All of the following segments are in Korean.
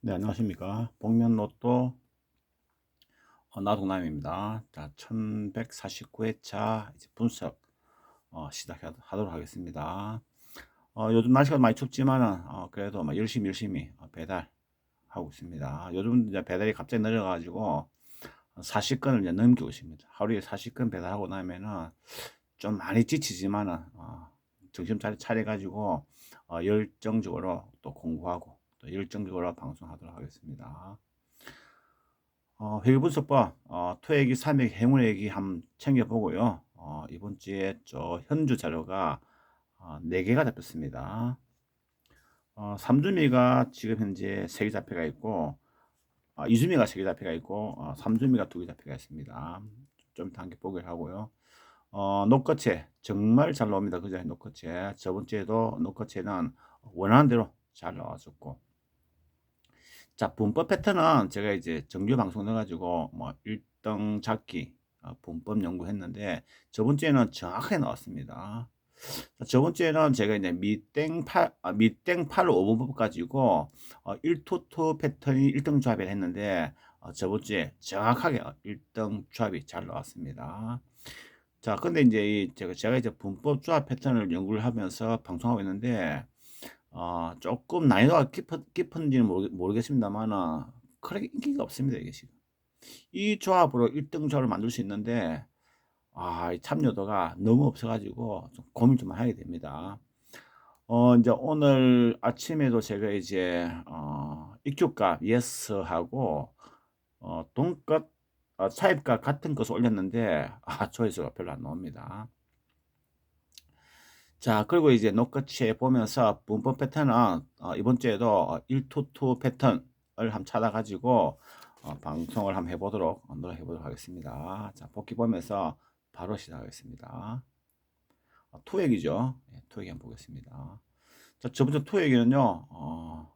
네, 안녕하십니까. 복면로또 어, 나동남입니다. 자, 1149회차 분석 어, 시작하도록 하겠습니다. 어, 요즘 날씨가 많이 춥지만 어, 그래도 막 열심히 열심히 어, 배달하고 있습니다. 요즘 이제 배달이 갑자기 늘어가지고 40건을 이제 넘기고 있습니다. 하루에 40건 배달하고 나면은 좀 많이 지치지만은 어, 정신 차려 차려가지고 어, 열정적으로 또 공부하고 또 열정적으로 방송하도록 하겠습니다. 어, 회계 분석과 어, 토액이, 삼액, 행운액이 한번 챙겨보고요. 어, 이번 주에 저 현주 자료가 어, 4개가 잡혔습니다. 어, 삼주미가 지금 현재 3개 잡혀가 있고 어, 이주미가 3개 잡혀가 있고 어, 삼주미가 2개 잡혀가 있습니다. 좀 단계 보기를 하고요. 어, 녹거체 정말 잘 나옵니다. 그죠? 녹거체 저번 주에도 녹거체는 원하는 대로 잘 나왔었고 자, 분법 패턴은 제가 이제 정규 방송 넣어가지고 뭐 1등 잡기 어, 분법 연구했는데 저번 주에는 정확하게 나왔습니다. 자, 저번 주에는 제가 이제 밑땡8 아, 밑땡8 5분법 가지고 어, 1투투 패턴이 1등 조합을 했는데 어, 저번 주에 정확하게 1등 조합이 잘 나왔습니다. 자, 근데 이제 이 제가 제가 이제 분법 조합 패턴을 연구를 하면서 방송하고 있는데 어, 조금 난이도가 깊어, 깊은지는 모르, 겠습니다만 그렇게 인기가 없습니다 이게 지금 이 조합으로 1등 조합을 만들 수 있는데 아, 참여도가 너무 없어가지고 좀 고민 좀 하게 됩니다. 어, 이제 오늘 아침에도 제가 이제 어, 입주값 예스하고 어, 돈값 어, 차입값 같은 것을 올렸는데 아, 조회수가 별로 안 나옵니다. 자, 그리고 이제 노크치에 보면서 분법 패턴은 어, 이번 주에도 1투2 패턴을 한번 찾아가지고 어, 방송을 한번 해보도록 어, 해보도록 하겠습니다. 자, 복귀 보면서 바로 시작하겠습니다. 어, 투액이죠. 네, 투액 한번 보겠습니다. 자, 저번 주 투액에는요, 어,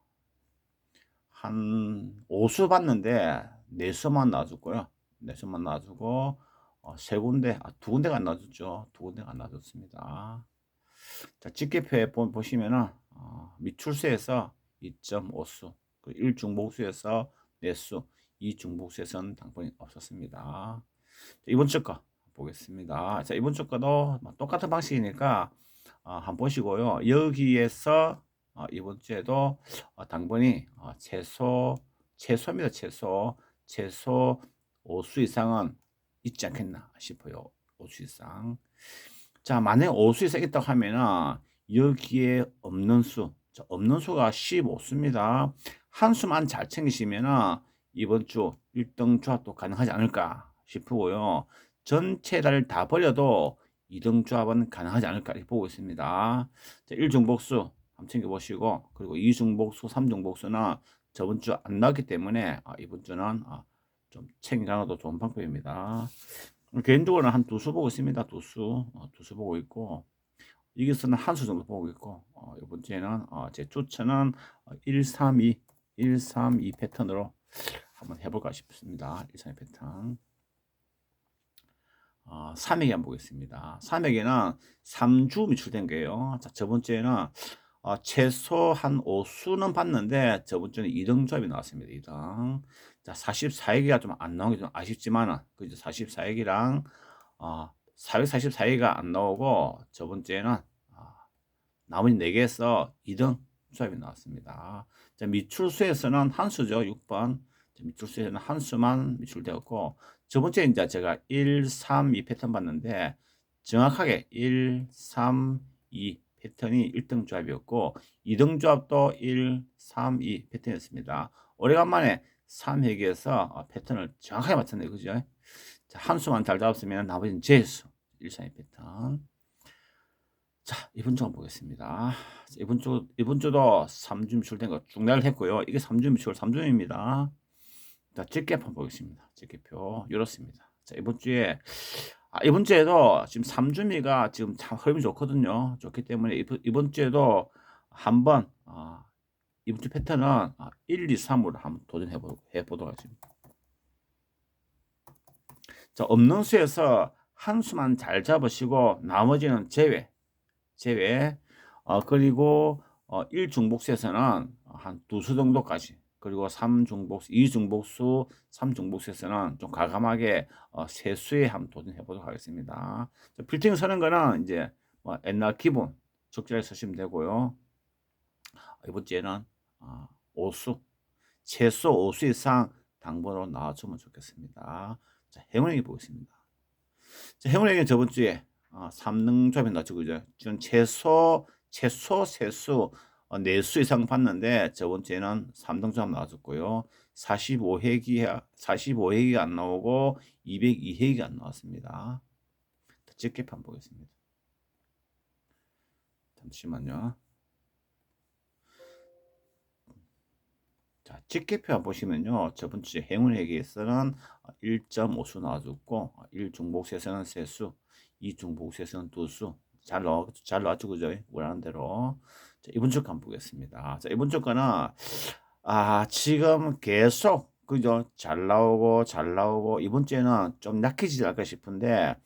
한 5수 봤는데 4수만 놔줬고요. 4수만 놔주고 어, 세 군데, 아, 두 군데가 안 놔줬죠. 두 군데가 안 놔줬습니다. 자, 집계표에 보시면은 어, 미출세에서 2.5수, 그 1중복수에서 4수, 2중복수에서는 당번이 없었습니다. 자, 이번 주거 보겠습니다. 자, 이번 주 거도 뭐 똑같은 방식이니까 어, 한번 보시고요. 여기에서 어, 이번 주에도 어, 당번이 어, 최소 최소입니다. 최소 최소 5수 이상은 있지 않겠나 싶어요. 5수 이상. 자, 만약에 5수에 쓰겠다고 하면은 여기에 없는 수, 자, 없는 수가 15수입니다. 한 수만 잘 챙기시면은 이번 주 1등 조합도 가능하지 않을까 싶고요. 전체 달을 다 버려도 2등 조합은 가능하지 않을까 이렇게 보고 있습니다. 자, 1중복수 한번 챙겨보시고 그리고 2중복수, 3중복수는 저번 주 안 나왔기 때문에 아, 이번 주는 아, 좀 챙겨가도 좋은 방법입니다. 개인적으로는 한 두 수 보고 있습니다. 두 수, 어, 두수 보고 있고, 여기서는 한수 정도 보고 있고, 어, 이번 주에는 어, 제 추천은 1, 3, 2, 1, 3, 2 패턴으로 한번 해볼까 싶습니다. 1, 3, 2 패턴. 어, 3액에 한번 보겠습니다. 3액에는 3주 미출된 거예요. 자, 저번 주에는 어, 최소 한 5수는 봤는데 저번 주는 2등 조합이 나왔습니다. 2등. 자, 44액이가 좀 안 나오기 좀 아쉽지만은 그죠? 44액이랑 어, 444액이가 안 나오고 저번 주에는 어, 나머지 4개에서 2등 조합이 나왔습니다. 자, 미출수에서는 한 수죠. 6번. 자, 미출수에서는 한 수만 미출되었고 저번 주에 이제 제가 1, 3, 2 패턴 봤는데 정확하게 1, 3, 2 패턴이 1등 조합이었고 2등 조합도 1, 3, 2 패턴이었습니다. 오래간만에 3회기에서 어, 패턴을 정확하게 맞췄네요. 그죠? 자, 한 수만 잘 잡았으면 나머지는 재수 1, 3, 2 패턴. 자, 이번 주 보겠습니다. 자, 이번 주, 이번 주도 3주 미출된 거 중단을 했고요. 이게 3주 미출 3주입니다. 자, 집계표 한번 보겠습니다. 집계표. 이렇습니다. 자, 이번 주에 아, 이번 주에도 지금 3주미가 지금 참 흐름이 좋거든요. 좋기 때문에 이번, 이번 주에도 한번 어, 이번 주 패턴은 1, 2, 3으로 한번 도전해 보도록 하겠습니다. 자, 없는 수에서 한 수만 잘 잡으시고 나머지는 제외, 제외. 어, 그리고 어, 1중복수에서는 한 두 수 정도까지 그리고 3중복수, 2중복수, 3중복수에서는 좀 과감하게 어, 세 수에 한번 도전해 보도록 하겠습니다. 자, 빌딩 서는 거는 이제 뭐 옛날 기본 적절히 쓰시면 되고요. 이번 주에는 어, 오수, 최소 오수 이상 당번으로 나와주면 좋겠습니다. 자, 행운행위 보겠습니다. 자, 행운행위 저번 주에 어, 3등 조합이 나왔죠. 그죠? 지금 최소, 최소 세수, 어, 4수 이상 봤는데 저번 주에는 3등 조합 나왔었고요. 45회기, 45회기가 안 나오고 202회기가 안 나왔습니다. 집게 판 보겠습니다. 잠시만요. 자, 집계표 보시면요. 저번 주 행운회계에서는 1.5수 나와줬고 1중복수에서는 세수, 2중복수에서는 두수 잘 나와 잘 나왔죠, 그죠? 원하는 대로. 자, 이번 주 간 보겠습니다. 자, 이번 주 거는 아 지금 계속 그죠? 잘 나오고 잘 나오고 이번 주에는 좀 약해지지 않을까 싶은데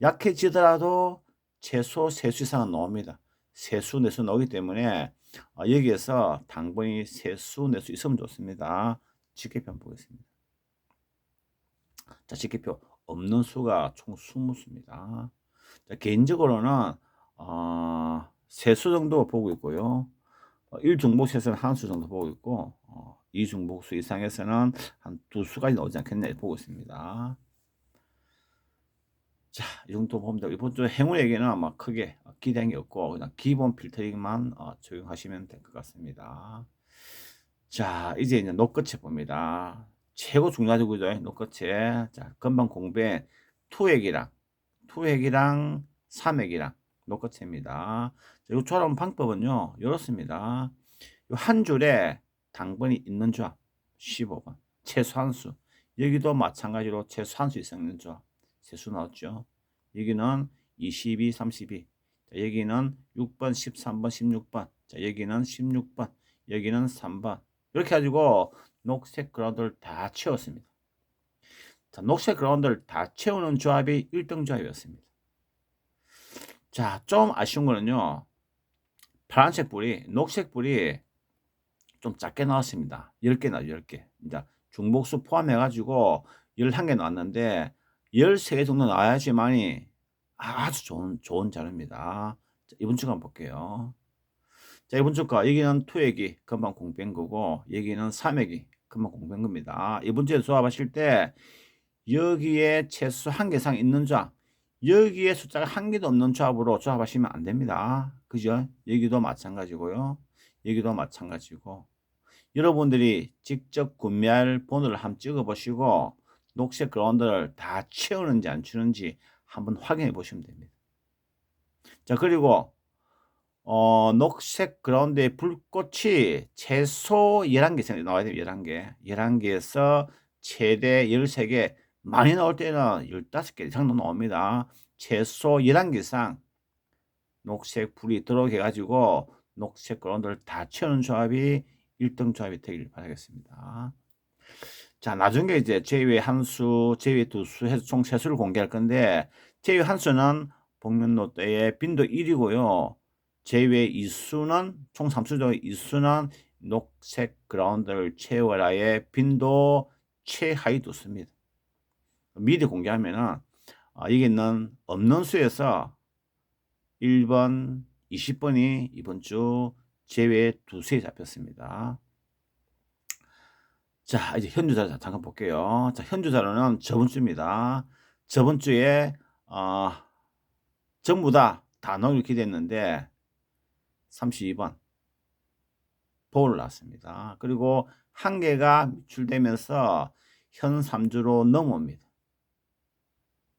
약해지더라도 최소 세수 이상은 나옵니다. 세수 내수 나오기 때문에 어, 여기에서 당번이 세수 내수 있으면 좋습니다. 직계표 보겠습니다. 자, 직계표 없는 수가 총 20수입니다. 자, 개인적으로는 어, 세수 정도 보고 있고요. 어, 1중복수에서는 한 수 정도 보고 있고 어, 2중복수 이상에서는 한 두 수까지 나오지 않겠냐 보고 있습니다. 자, 이 정도 되고 이번 주 행운에게는 아마 크게 기대한 게 없고 그냥 기본 필터링만 어, 적용하시면 될 것 같습니다. 자, 이제 이제 노끝에 봅니다. 최고 중요하죠, 그죠? 노끝에. 자, 금방 공부해 투획이랑 투획이랑 삼획이랑 노끝입니다. 이 조합 방법은요, 이렇습니다. 한 줄에 당번이 있는 조합 15번 최소한수 여기도 마찬가지로 최소한수 있는 조합 세수 나왔죠. 여기는 22, 32. 자, 여기는 6번, 13번, 16번. 자, 여기는 16번. 여기는 3번. 이렇게 가지고 녹색 그라운드를 다 채웠습니다. 자, 녹색 그라운드를 다 채우는 조합이 1등 조합이었습니다. 자, 좀 아쉬운 거는요. 파란색 불이, 녹색 불이 좀 작게 나왔습니다. 10개 나죠, 10개. 이제 중복수 포함해가지고 11개 나왔는데 13개 정도 나와야지만이 아주 좋은, 좋은 자료입니다. 자, 이번 주간 볼게요. 자, 이번 주가 여기는 투액이 금방 공뺀 거고, 여기는 삼액이 금방 공뺀 겁니다. 이번 주에 조합하실 때, 여기에 최소 한 개 이상 있는 조합, 여기에 숫자가 한 개도 없는 조합으로 조합하시면 안 됩니다. 그죠? 여기도 마찬가지고요. 여기도 마찬가지고. 여러분들이 직접 구매할 번호를 한번 찍어 보시고, 녹색 그라운드를 다 채우는지 안 채우는지 한번 확인해 보시면 됩니다. 자, 그리고 어, 녹색 그라운드의 불꽃이 최소 11개 나와야 돼요. 11개. 11개에서 최대 13개, 많이 나올 때는 15개 이상도 나옵니다. 최소 11개 이상 녹색 불이 들어오게 해가지고 녹색 그라운드를 다 채우는 조합이 1등 조합이 되길 바라겠습니다. 자, 나중에 이제 제외 한 수, 제외 두 수 해서 총 세 수를 공개할 건데, 제외 한 수는 복면 롯데의 빈도 1이고요. 제외 2수는, 총 3수 중 2수는 녹색 그라운드를 채워라의 빈도 최하위 두수입니다. 미리 공개하면은, 어, 여기는 없는 수에서 1번, 20번이 이번 주 제외 두 수에 잡혔습니다. 자, 이제 현주자 잠깐 볼게요. 자, 현주자로는 저번 주입니다. 저번 주에 어, 전부 다 단어를 기대했는데 32번 보를 났습니다. 그리고 한 개가 미출되면서 현 3주로 넘어옵니다.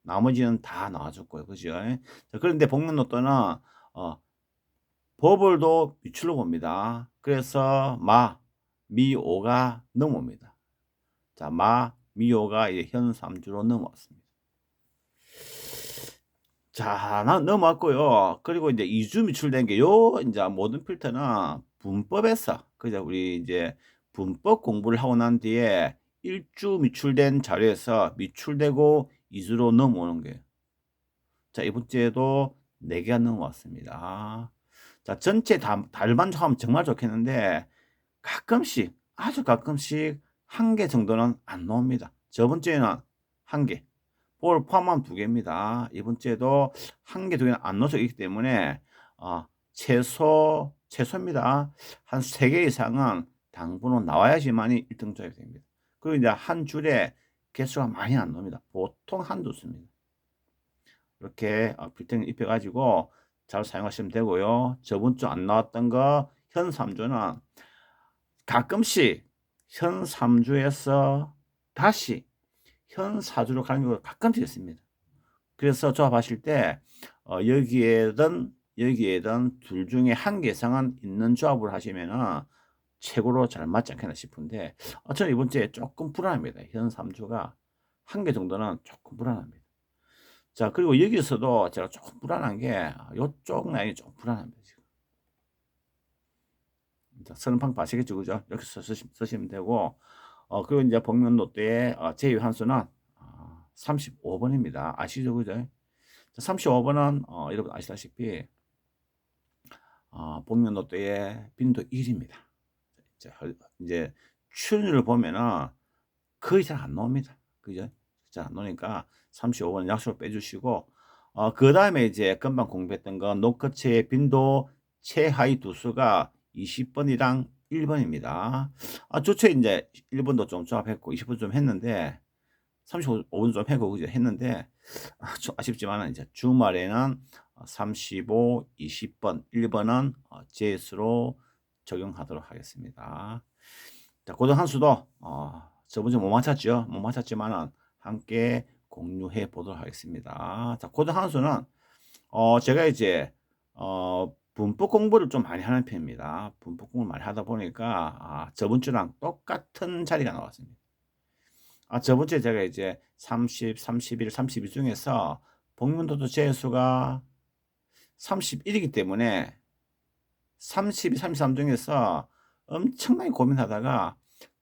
나머지는 다 나와줬고요. 그죠? 자, 그런데 복면 로또는 어, 버블도 미출로 봅니다. 그래서 마, 미오가 넘어옵니다. 자, 마, 미오가 현 3주로 넘어왔습니다. 자, 나 넘어왔고요. 그리고 이제 2주 미출된 게 요 이제 모든 필터는 분법에서 그죠? 우리 이제 분법 공부를 하고 난 뒤에 1주 미출된 자료에서 미출되고 2주로 넘어오는 거예요. 자, 이번 주에도 4개가 넘어왔습니다. 자, 전체 다, 달반 하면 정말 좋겠는데 가끔씩 아주 가끔씩 한 개 정도는 안 나옵니다. 저번 주에는 한 개, 볼 포함하면 두 개입니다. 이번 주에도 한 개, 두 개는 안 넣어져 있기 때문에 어, 최소 최소입니다. 한 세 개 이상은 당분은 나와야지만이 1등 조합이 됩니다. 그리고 이제 한 줄에 개수가 많이 안 나옵니다. 보통 한두 수입니다. 이렇게 어, 빌딩 입혀가지고 잘 사용하시면 되고요. 저번 주 안 나왔던 거 현 3주는 가끔씩 현 3주에서 다시 현 4주로 가는 경우가 가끔씩 있습니다. 그래서 조합하실 때 어, 여기에든 여기에든 둘 중에 한 개 이상은 있는 조합을 하시면은 최고로 잘 맞지 않겠나 싶은데 어, 저는 이번 주에 조금 불안합니다. 현 3주가 한 개 정도는 조금 불안합니다. 자 그리고 여기서도 제가 조금 불안한 게 이쪽 라인이 좀 불안합니다. 방법 아시겠죠? 그죠? 이렇게 쓰시, 쓰시 면 되고 어, 그리고 이제 복면 롯데의 어, 제휴 한수는 어, 35번입니다. 아시죠? 그죠? 35번은 어, 여러분 아시다시피 어, 복면 롯데의 빈도 1입니다. 이제, 이제 출률을 보면은 거의 잘 안 나옵니다. 그죠? 잘안 나오니까 35번 약속을 빼주시고 어, 그 다음에 이제 금방 공부했던 건 노크체의 빈도 최하위 두수가 20번이랑 1번입니다. 아, 조체 이제 1번도 좀 조합했고 20번 좀 했는데 35번 좀 해고 그죠 했는데 아, 좀 아쉽지만 이제 주말에는 35, 20번, 1번은 JS로 적용하도록 하겠습니다. 자, 고등 한수도 어, 저번 주못 맞췄죠? 못 맞췄지만은 함께 공유해 보도록 하겠습니다. 자, 고등 한수는 어, 제가 이제 어, 분법 공부를 좀 많이 하는 편입니다. 분법 공부를 많이 하다 보니까 아, 저번 주랑 똑같은 자리가 나왔습니다. 아, 저번 주에 제가 이제 30, 31, 32 중에서 복면도도 제수가 31이기 때문에 32, 33 중에서 엄청나게 고민하다가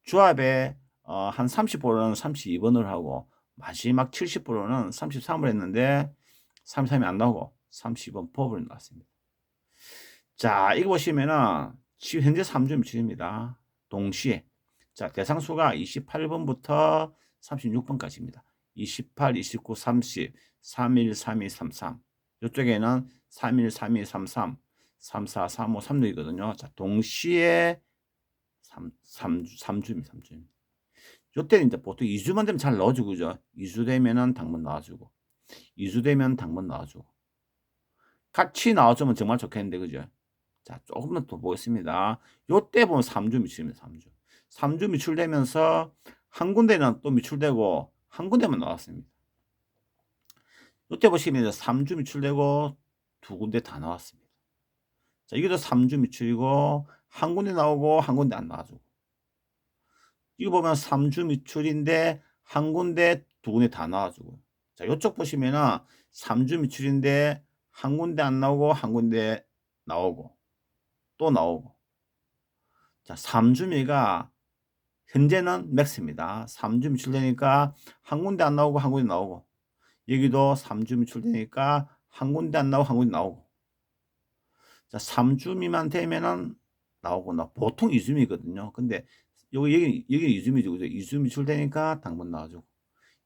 조합에 어, 한 30%는 32번을 하고 마지막 70%는 33을 했는데 33이 안 나오고 30번 법을 나왔습니다. 자, 이거 보시면은 지금 현재 3주 미출입니다. 동시에 자, 대상수가 28번부터 36번까지입니다. 28, 29, 30, 31, 32, 33. 이쪽에는 31, 32, 33, 34, 35, 36이거든요. 자, 동시에 3, 3, 3주입니다. 3주입니다. 요때는 이제 보통 2주만 되면 잘 넣어주고, 그죠? 2주 되면은 당번 나와주고, 2주 되면 당번 나와주고. 같이 나와주면 정말 좋겠는데, 그죠? 자, 조금만 더 보겠습니다. 요때 보면 3주 미출입니다. 3주. 3주 미출되면서 한 군데는 또 미출되고 한 군데만 나왔습니다. 이때 보시면 3주 미출되고 두 군데 다 나왔습니다. 자, 이게도 3주 미출이고 한 군데 나오고 한 군데 안 나와주고 이거 보면 3주 미출인데 한 군데 두 군데 다 나와주고 자, 이쪽 보시면은 3주 미출인데 한 군데 안 나오고 한 군데 나오고 또 나오고 자, 3주미가 현재는 맥스입니다. 3주 미 출되니까 한 군데 안 나오고 한 군데 나오고 여기도 3주 미 출되니까 한 군데 안 나오고 한 군데 나오고 자 3주미만 되면은 나오고 나 보통 2주미거든요. 근데 여기 여기 여기 2주미죠. 그죠? 2주 미 출되니까 당분 나와주고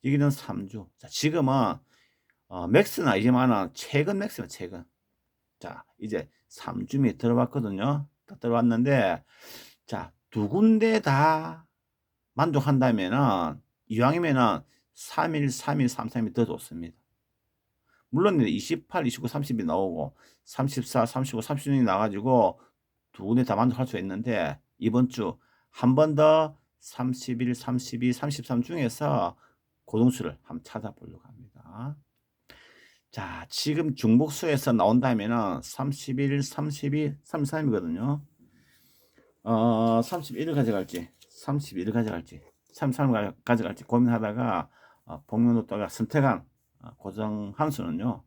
여기는 3주. 자 지금은 어, 맥스는 아니지만은 최근 맥스는 최근. 자 이제 3주미 들어봤거든요. 들어왔는데 자 두 군데 다 만족한다면은 이왕이면은 3일, 3일, 3, 3이 더 좋습니다. 물론 28, 29, 30이 나오고 34, 35, 36이 나가지고 두 군데 다 만족할 수 있는데 이번 주 한 번 더 31, 32, 33 중에서 고동수를 한번 찾아보려고 합니다. 자, 지금 중복수에서 나온다면은 31, 32, 33이거든요. 어, 31을 가져갈지 31을 가져갈지 33을 가져갈지 고민하다가 어, 복면노또가 선택한 어, 고정 함수는요.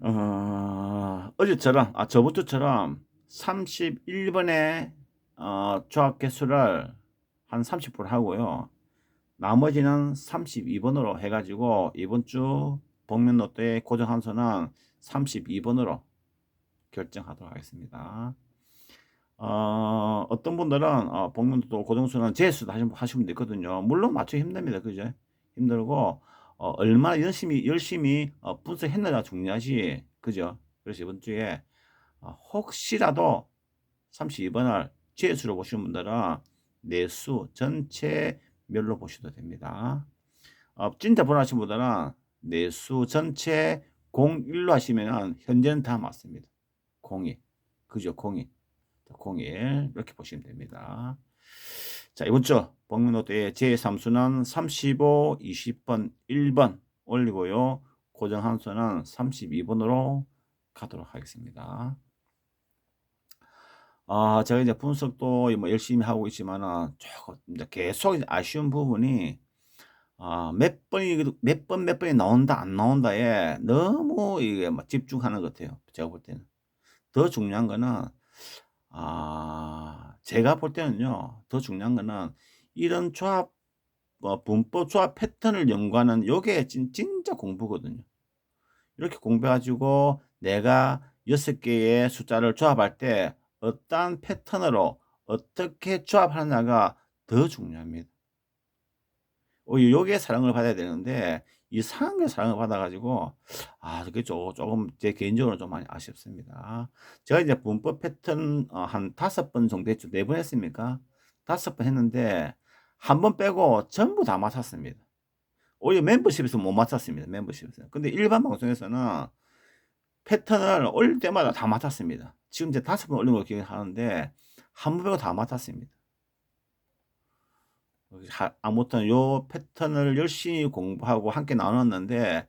어, 어제처럼 아 저번 주처럼 31번의 어, 조합 개수를 한 30% 하고요. 나머지는 32번으로 해가지고 이번 주 복면 로또의 고정 함수는 32번으로 결정하도록 하겠습니다. 어, 어떤 분들은 어, 복면도 고정수는 재수도 하시면 되거든요. 물론 맞추기 힘듭니다. 그죠? 힘들고 어, 얼마나 열심히 열심히 어, 분석했느냐 중요하지. 그죠? 그래서 이번 주에 어, 혹시라도 32번을 재수로 보시는 분들은 내수 전체 멸로 보셔도 됩니다. 어, 진짜 번하신 분들은 내수 전체 01로 하시면 현재는 다 맞습니다. 02. 그죠? 02. 01 이렇게 보시면 됩니다. 자 이번 주 복면노트의 제3수는 35, 20번, 1번 올리고요. 고정 함수는 32번으로 가도록 하겠습니다. 아, 제가 이제 분석도 뭐 열심히 하고 있지만은 조금 이제 계속 이제 아쉬운 부분이 아, 몇 번이 몇 번 몇 번이 나온다 안 나온다에 너무 이게 막 집중하는 것 같아요. 제가 볼 때는 더 중요한 거는 아, 제가 볼 때는요. 더 중요한 거는 이런 조합 뭐 분법 조합 패턴을 연구하는 요게 진, 진짜 공부거든요. 이렇게 공부해 가지고 내가 여섯 개의 숫자를 조합할 때 어떠한 패턴으로 어떻게 조합하느냐가 더 중요합니다. 어, 요게 사랑을 받아야 되는데 이상한 게 사랑을 받아가지고 아 그게 조, 조금 제 개인적으로 좀 많이 아쉽습니다. 제가 이제 문법 패턴 어, 한 다섯 번 정도 했죠. 네 번 했습니까? 다섯 번 했는데 한 번 빼고 전부 다 맞췄습니다. 오히려 멤버십에서 못 맞췄습니다. 멤버십에서. 근데 일반 방송에서는 패턴을 올릴 때마다 다 맞췄습니다. 지금 이제 다섯 번 올린 걸 기억하는데 한 번 빼고 다 맞췄습니다. 아무튼 요 패턴을 열심히 공부하고 함께 나눴는데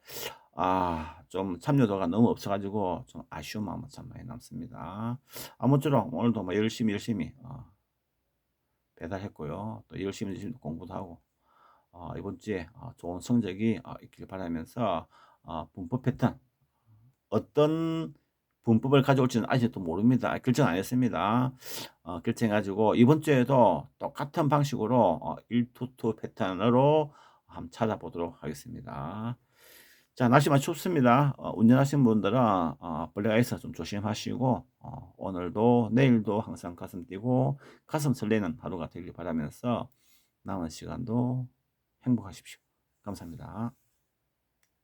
아 좀 참여도가 너무 없어가지고 좀 아쉬운 마음은 참 많이 남습니다. 아무쪼록 오늘도 뭐 열심히 열심히 어, 배달했고요. 또 열심히 열심히 공부도 하고 어, 이번 주에 어, 좋은 성적이 어, 있길 바라면서 어, 분법 패턴 어떤 분법을 가져올지는 아직도 모릅니다. 결정 안 했습니다. 어, 결정해가지고 이번 주에도 똑같은 방식으로 어, 1투2 패턴으로 한번 찾아보도록 하겠습니다. 자 날씨 많이 춥습니다. 어, 운전하시는 분들은 어, 벌레가있어 좀 조심하시고 어, 오늘도 내일도 항상 가슴 뛰고 가슴 설레는 하루가 되길 바라면서 남은 시간도 행복하십시오. 감사합니다.